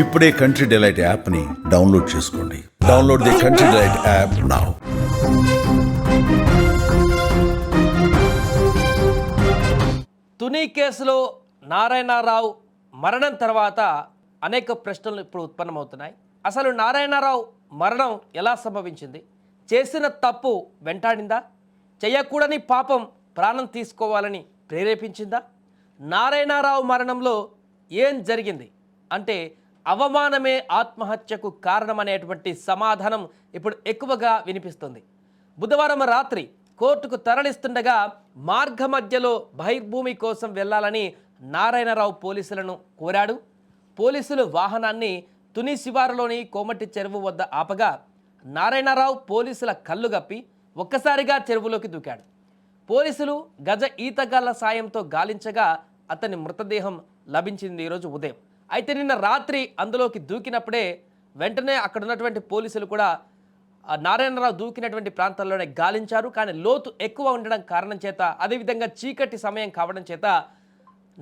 ఇప్పుడే country delight యాప్ని download చేసుకోండి. Download the country delight app now Tuni కేసులో నారాయణరావు మరణం తర్వాత అనేక ప్రశ్నలు ఇప్పుడు ఉత్పన్నమవుతున్నాయి. అసలు నారాయణరావు మరణం ఎలా సంభవించింది? చేసిన తప్పు వెంటాడిందా? చేయకూడని పాపం ప్రాణం తీసుకోవాలని ప్రేరేపించిందా? నారాయణరావు మరణంలో ఏం జరిగింది? అంటే అవమానమే ఆత్మహత్యకు కారణమనేటువంటి సమాధానం ఇప్పుడు ఎక్కువగా వినిపిస్తుంది. బుధవారం రాత్రి కోర్టుకు తరలిస్తుండగా మార్గ మధ్యలో బహిర్భూమి కోసం వెళ్ళాలని నారాయణరావు పోలీసులను కోరాడు. పోలీసులు వాహనాన్ని తుని శివారులోని కోమటి చెరువు వద్ద ఆపగా నారాయణరావు పోలీసుల కళ్ళు గప్పి ఒక్కసారిగా చెరువులోకి దూకాడు. పోలీసులు గజ ఈతగాళ్ళ సాయంతో గాలించగా అతని మృతదేహం లభించింది ఈరోజు ఉదయం. అయితే నిన్న రాత్రి అందులోకి దూకినప్పుడే వెంటనే అక్కడ ఉన్నటువంటి పోలీసులు కూడా నారాయణరావు దూకినటువంటి ప్రాంతాల్లోనే గాలించారు. కానీ లోతు ఎక్కువ ఉండడం కారణం చేత అదేవిధంగా చీకటి సమయం కావడం చేత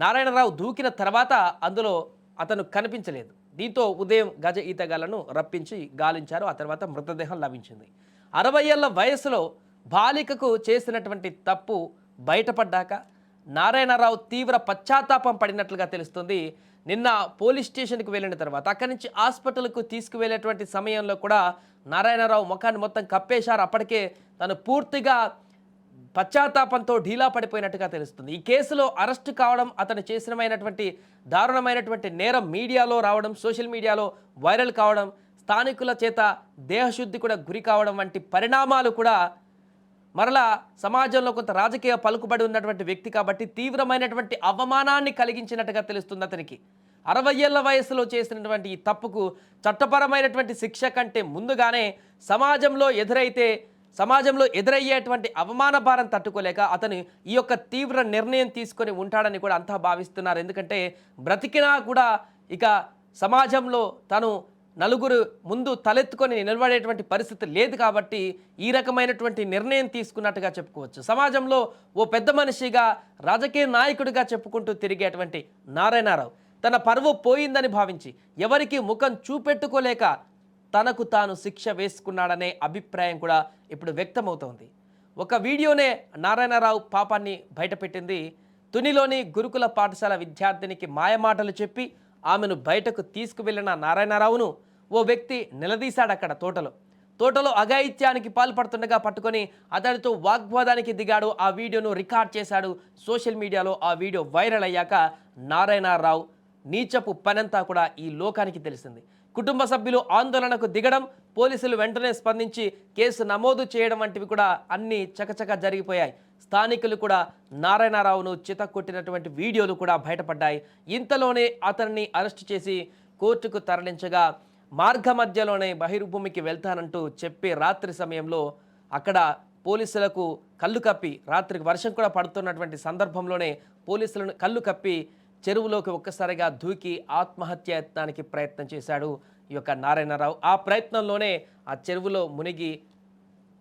నారాయణరావు దూకిన తర్వాత అందులో అతను కనిపించలేదు. దీంతో ఉదయం గజ ఈతగాళ్ళను రప్పించి గాలించారు. ఆ తర్వాత మృతదేహం లభించింది. అరవై ఏళ్ళ వయసులో బాలికకు చేసినటువంటి తప్పు బయటపడ్డాక నారాయణరావు తీవ్ర పశ్చాత్తాపం పడినట్లుగా తెలుస్తుంది. నిన్న పోలీస్ స్టేషన్కి వెళ్ళిన తర్వాత అక్కడి నుంచి హాస్పిటల్కు తీసుకువెళ్ళేటువంటి సమయంలో కూడా నారాయణరావు ముఖాన్ని మొత్తం కప్పేశారు. అప్పటికే తను పూర్తిగా పశ్చాత్తాపంతో ఢీలా పడిపోయినట్టుగా తెలుస్తుంది. ఈ కేసులో అరెస్ట్ కావడం అతను చేసినమైనటువంటి దారుణమైనటువంటి నేరం మీడియాలో రావడం సోషల్ మీడియాలో వైరల్ కావడం స్థానికుల చేత దేహశుద్ధి కూడా గురి కావడం వంటి పరిణామాలు కూడా మరలా సమాజంలో కొంత రాజకీయ పలుకుబడి ఉన్నటువంటి వ్యక్తి కాబట్టి తీవ్రమైనటువంటి అవమానాన్ని కలిగించినట్టుగా తెలుస్తుంది అతనికి. అరవై ఏళ్ళ వయసులో చేసినటువంటి ఈ తప్పుకు చట్టపరమైనటువంటి శిక్ష కంటే ముందుగానే సమాజంలో ఎదురైతే సమాజంలో ఎదురయ్యేటువంటి అవమాన భారం తట్టుకోలేక అతను ఈ యొక్క తీవ్ర నిర్ణయం తీసుకొని ఉంటాడని కూడా అంతా భావిస్తున్నారు. ఎందుకంటే బ్రతికినా కూడా ఇక సమాజంలో తను నలుగురు ముందు తలెత్తుకొని నిలబడేటువంటి పరిస్థితి లేదు కాబట్టి ఈ రకమైనటువంటి నిర్ణయం తీసుకున్నట్టుగా చెప్పుకోవచ్చు. సమాజంలో ఓ పెద్ద మనిషిగా రాజకీయ నాయకుడిగా చెప్పుకుంటూ తిరిగేటువంటి నారాయణరావు తన పరువు పోయిందని భావించి ఎవరికి ముఖం చూపెట్టుకోలేక తనకు తాను శిక్ష వేసుకున్నాడనే అభిప్రాయం కూడా ఇప్పుడు వ్యక్తమవుతోంది. ఒక వీడియోనే నారాయణరావు పాపాన్ని బయటపెట్టింది. తునిలోని గురుకుల పాఠశాల విద్యార్థినికి మాయమాటలు చెప్పి ఆమెను బయటకు తీసుకువెళ్ళిన నారాయణరావును ఓ వ్యక్తి నిలదీశాడు అక్కడ తోటలో. తోటలో అఘాయిత్యానికి పాల్పడుతుండగా పట్టుకొని అతడితో వాగ్వాదానికి దిగాడు. ఆ వీడియోను రికార్డ్ చేశాడు. సోషల్ మీడియాలో ఆ వీడియో వైరల్ అయ్యాక నారాయణరావు నీచపు పనంతా కూడా ఈ లోకానికి తెలిసింది. కుటుంబ సభ్యులు ఆందోళనకు దిగడం పోలీసులు వెంటనే స్పందించి కేసు నమోదు చేయడం వంటివి కూడా అన్నీ చకచక జరిగిపోయాయి. స్థానికులు కూడా నారాయణరావును చితక్కొట్టినటువంటి వీడియోలు కూడా బయటపడ్డాయి. ఇంతలోనే అతన్ని అరెస్ట్ చేసి కోర్టుకు తరలించగా మార్గ మధ్యలోనే బహిర్భూమికి వెళ్తానంటూ చెప్పి రాత్రి సమయంలో అక్కడ పోలీసులకు కళ్ళు కప్పి రాత్రికి వర్షం కూడా పడుతున్నటువంటి సందర్భంలోనే పోలీసులను కళ్ళు కప్పి చెరువులోకి ఒక్కసారిగా దూకి ఆత్మహత్య యత్నానికి ప్రయత్నం చేశాడు ఈ యొక్క నారాయణరావు. ఆ ప్రయత్నంలోనే ఆ చెరువులో మునిగి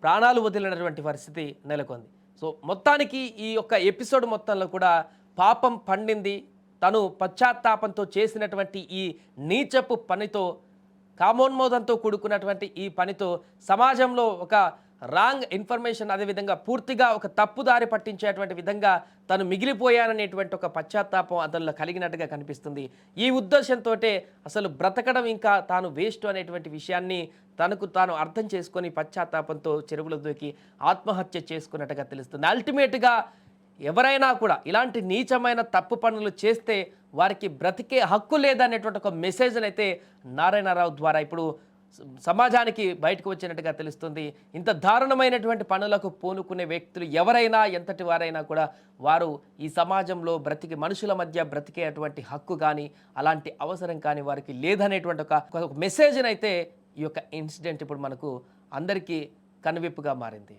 ప్రాణాలు వదిలినటువంటి పరిస్థితి నెలకొంది. సో మొత్తానికి ఈ యొక్క ఎపిసోడ్ మొత్తంలో కూడా పాపం పండింది. తను పశ్చాత్తాపంతో చేసినటువంటి ఈ నీచపు పనితో కామోన్మోదంతో కూడుకున్నటువంటి ఈ పనితో సమాజంలో ఒక రాంగ్ ఇన్ఫర్మేషన్ అదేవిధంగా పూర్తిగా ఒక తప్పుదారి పట్టించేటువంటి విధంగా తను మిగిలిపోయాననేటువంటి ఒక పశ్చాత్తాపం అతనిలో కలిగినట్టుగా కనిపిస్తుంది. ఈ ఉద్దేశంతో అసలు బ్రతకడం ఇంకా తాను వేస్ట్ అనేటువంటి విషయాన్ని తనకు తాను అర్థం చేసుకొని పశ్చాత్తాపంతో చెరువులో దూకి ఆత్మహత్య చేసుకున్నట్టుగా తెలుస్తుంది. అల్టిమేట్గా ఎవరైనా కూడా ఇలాంటి నీచమైన తప్పు పనులు చేస్తే వారికి బ్రతికే హక్కు లేదనేటువంటి ఒక మెసేజ్ని అయితే నారాయణరావు ద్వారా ఇప్పుడు సమాజానికి బయటకు వచ్చినట్టుగా తెలుస్తుంది. ఇంత దారుణమైనటువంటి పనులకు పూనుకునే వ్యక్తులు ఎవరైనా ఎంతటి వారైనా కూడా వారు ఈ సమాజంలో బ్రతికి మనుషుల మధ్య బ్రతికేటువంటి హక్కు కానీ అలాంటి అవసరం కానీ వారికి లేదనేటువంటి ఒక ఒక మెసేజ్ని అయితే ఈ యొక్క ఇన్సిడెంట్ ఇప్పుడు మనకు అందరికీ కనువిప్పుగా మారింది.